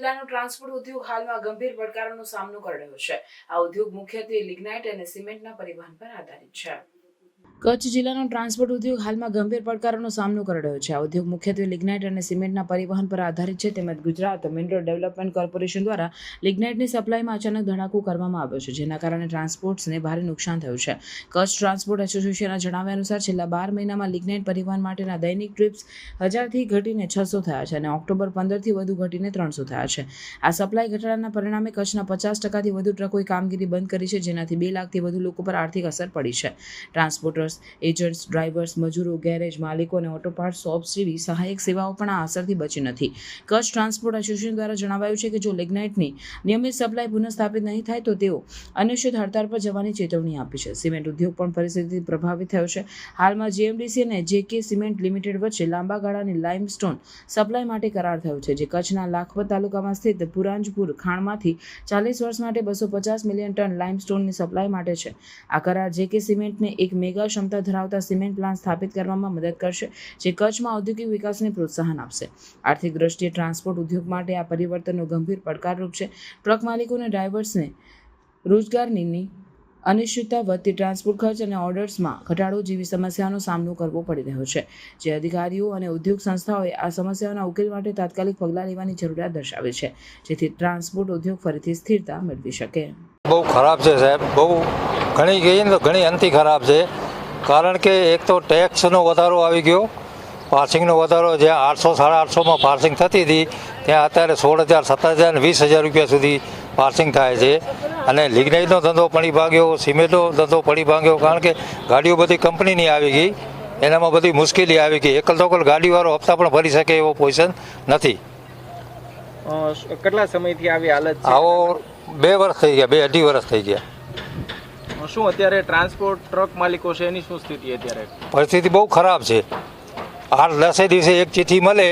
જિલ્લાનો ટ્રાન્સપોર્ટ ઉદ્યોગ હાલમાં ગંભીર પડકારોનો સામનો કરી રહ્યો છે. આ ઉદ્યોગ મુખ્યત્વે લિગ્નાઇટ અને સિમેન્ટના પરિવહન પર આધારિત છે. કચ્છ જિલ્લાનો ટ્રાન્સપોર્ટ ઉદ્યોગ હાલમાં ગંભીર પડકારોનો સામનો કરી રહ્યો છે. આ ઉદ્યોગ મુખ્યત્વે લિગ્નાઇટ અને સિમેન્ટના પરિવહન પર આધારિત છે. તેમજ ગુજરાત મિનરલ ડેવલપમેન્ટ કોર્પોરેશન દ્વારા લિગ્નાઇટની સપ્લાયમાં અચાનક ધડાકો કરવામાં આવ્યો છે, જેના કારણે ટ્રાન્સપોર્ટ્સને ભારે નુકસાન થયું છે. કચ્છ ટ્રાન્સપોર્ટ એસોસિએશનના જણાવ્યા અનુસાર છેલ્લા બાર મહિનામાં લિગ્નાઇટ પરિવહન માટેના દૈનિક ટ્રીપ્સ હજારથી ઘટીને છસો થયા છે અને ઓક્ટોબર પંદરથી વધુ ઘટીને ત્રણસો થયા છે. આ સપ્લાય ઘટાડાના પરિણામે કચ્છના પચાસ ટકાથી વધુ ટ્રકોએ કામગીરી બંધ કરી છે, જેનાથી બે લાખથી વધુ લોકો પર આર્થિક અસર પડી છે. ટ્રાન્સપોર્ટર્સ એજન્ટ્સ ડ્રાઈવર્સ મજૂરો, ગેરેજ માલિકો અને ઓટો પાર્ટ શોપ્સ જેવી સહાયક સેવાઓ પણ આ અસરથી બચી નથી. કચ્છ ટ્રાન્સપોર્ટ એસોસિએશન દ્વારા જણાવાયું છે કે જો લિગ્નાઇટની નિયમિત સપ્લાય પુનઃસ્થાપિત નહીં થાય તો તેઓ અનિશ્ચિત હડતાળ પર જવાની ચેતવણી આપી છે. સિમેન્ટ ઉદ્યોગ પણ પરિસ્થિતિથી પ્રભાવિત થયો છે. હાલમાં જીએમડીસી અને જેકે સિમેન્ટ લિમિટેડ વચ્ચે લાંબા ગાળાની લાઇમસ્ટોન સપ્લાય માટે કરાર થયો છે, જે કચ્છના લાખપત તાલુકામાં સ્થિત પુરાંજપુર ખાણમાંથી ચાલીસ વર્ષ માટે બસો પચાસ મિલિયન ટન લાઇમસ્ટોનની સપ્લાય માટે છે. આ કરાર જેકે સિમેન્ટને એક મેગા ક્ષમતા ધરાવતા સિમેન્ટ પ્લાન્ટ સ્થાપિત કરવામાં મદદ કરશે, જે કચ્છમાં ઔદ્યોગિક વિકાસને પ્રોત્સાહન આપશે. આર્થિક દ્રષ્ટિએ ટ્રાન્સપોર્ટ ઉદ્યોગ માટે આ પરિવર્તનનો ગંભીર પડકારરૂપ છે. ટ્રક માલિકો અને ડ્રાઈવર્સને રોજગારની અનિશ્ચિતતા વધતી ટ્રાન્સપોર્ટ ખર્ચ અને ઓર્ડર્સમાં ઘટાડો જેવી સમસ્યાનો સામનો કરવો પડી રહ્યો છે, જે અધિકારીઓ અને ઉદ્યોગ સંસ્થાઓએ આ સમસ્યાઓના ઉકેલ માટે તાત્કાલિક પગલાં લેવાની જરૂરિયાત દર્શાવી છે, જેથી ટ્રાન્સપોર્ટ ઉદ્યોગ ફરીથી સ્થિરતા મેળવી શકે. બહુ ખરાબ છે સાહેબ, બહુ ઘણી ઘણી અંતિ ખરાબ છે. કારણ કે એક તો ટેક્સનો વધારો આવી ગયો. પાર્સિંગનો વધારો જ્યાં આઠસો સાડા આઠસોમાં પાર્સિંગ થતી હતી ત્યાં અત્યારે સોળ હજાર સત્તર હજાર અને વીસ હજાર રૂપિયા સુધી પાર્સિંગ થાય છે. અને લિગ્નાઇટનો ધંધો પડી ભાગ્યો સિમેન્ટનો ધંધો પડી ભાગ્યો કારણ કે ગાડીઓ બધી કંપનીની આવી ગઈ. એનામાં બધી મુશ્કેલી આવી ગઈ. એકલ તોકલ ગાડીવાળો હપ્તા પણ ભરી શકે એવો પોઝિશન નથી. કેટલા સમયથી આવી હાલત આવો બે વર્ષ થઈ ગયા બે અઢી વર્ષ થઈ ગયા. શું અત્યારે ટ્રાન્સપોર્ટ ટ્રક માલિકો છે? એની શું સ્થિતિ અત્યારે? પરિસ્થિતિ બહુ ખરાબ છે. આઠ દસે દિવસે એક ચિઠ્ઠી મળે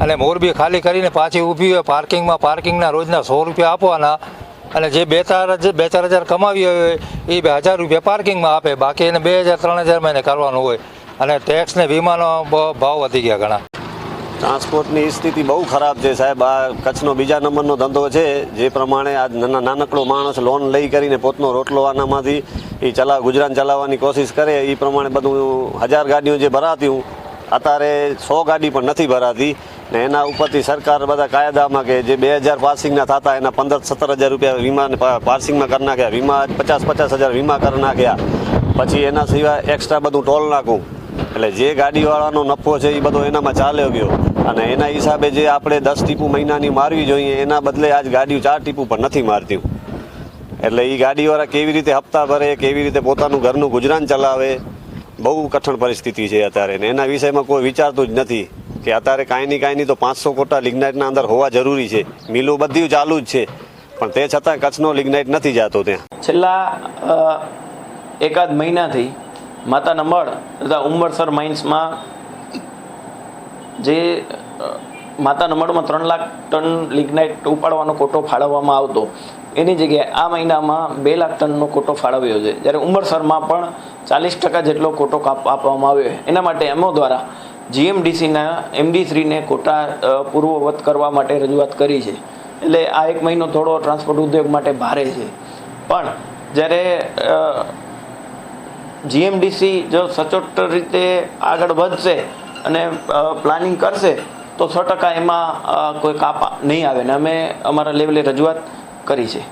અને મોરબી ખાલી કરીને પાછી ઊભી હોય, પાર્કિંગમાં પાર્કિંગના રોજના સો રૂપિયા આપવાના અને જે બે ચાર બે ચાર હજાર કમાવી હોય એ બે હજાર રૂપિયા પાર્કિંગમાં આપે. બાકી એને બે હજાર, ત્રણ હજાર મહિને કરવાનું હોય. અને ટેક્સ ને વીમાનો ભાવ વધી ગયા ઘણા. ટ્રાન્સપોર્ટની સ્થિતિ બહુ ખરાબ છે સાહેબ. આ કચ્છનો બીજા નંબરનો ધંધો છે, જે પ્રમાણે આ નાના નાનકડો માણસ લોન લઈ કરીને પોતનો રોટલો આનામાંથી એ ચલાવ ગુજરાન ચલાવવાની કોશિશ કરે એ પ્રમાણે બધું હજાર ગાડીઓ જે ભરાતી હું અત્યારે સો ગાડી પણ નથી ભરાતી. ને એના ઉપરથી સરકાર બધા કાયદામાં કે જે બે હજાર પાર્સિંગના થતા, એના પંદર સત્તર હજાર રૂપિયા વીમા પાર્સિંગમાં કરી નાખ્યા, વીમા પચાસ પચાસ હજાર વીમા કરી નાખ્યા. પછી એના સિવાય એક્સ્ટ્રા બધું ટોલ નાખું. એટલે જે ગાડીવાળાનો નફો છે એ બધો એનામાં ચાલ્યો ગયો. અને એના હિસાબે જે આપણે દસ ટીપુ મહિનાની મારવી જોઈએ, એના બદલે આજ ગાડીઓ ચાર ટીપુ પણ નથી મારતી. એટલે એ ગાડીવાળા કેવી રીતે હપ્તા ભરે, કેવી રીતે પોતાનું ઘરનું ગુજરાન ચલાવે, બહુ કઠણ પરિસ્થિતિ છે અત્યારે. ને એના વિષયમાં કોઈ વિચારતું જ નથી કે અત્યારે કાંઈ નહીં કાંઈ નહીં તો પાંચસો કોટા લિગ્નાઇટના અંદર હોવા જરૂરી છે. મિલો બધી ચાલુ જ છે. પણ તે છતાં કચ્છનો લિગ્નાઇટ નથી જતો ત્યાં. છેલ્લા એકાદ મહિનાથી માતાના મળ તથા ઉંબરસર માઇન્સમાં જે માતા મળમાં ત્રણ લાખ ટન લિગ્નાઇટ ઉપાડવાનો કોટો ફાળવવામાં આવતો, એની જગ્યાએ આ મહિનામાં બે લાખ ટનનો કોટો ફાળવ્યો છે. જ્યારે ઉંબરસરમાં પણ ચાલીસ ટકા જેટલો કોટો કાપ, આપવામાં આવ્યો એના માટે એમઓ દ્વારા જીએમડીસીના એમડી શ્રીને કોટા પૂર્વવત કરવા માટે રજૂઆત કરી છે. એટલે આ એક મહિનો થોડો ટ્રાન્સપોર્ટ ઉદ્યોગ માટે ભારે છે. પણ જ્યારે જીએમડીસી જો સચોટ રીતે આગળ વધશે અને પ્લાનિંગ કરશે, તો સો ટકા એમાં કોઈ કાપ નહીં આવે. ને અમે અમારા લેવલે રજૂઆત કરી છે.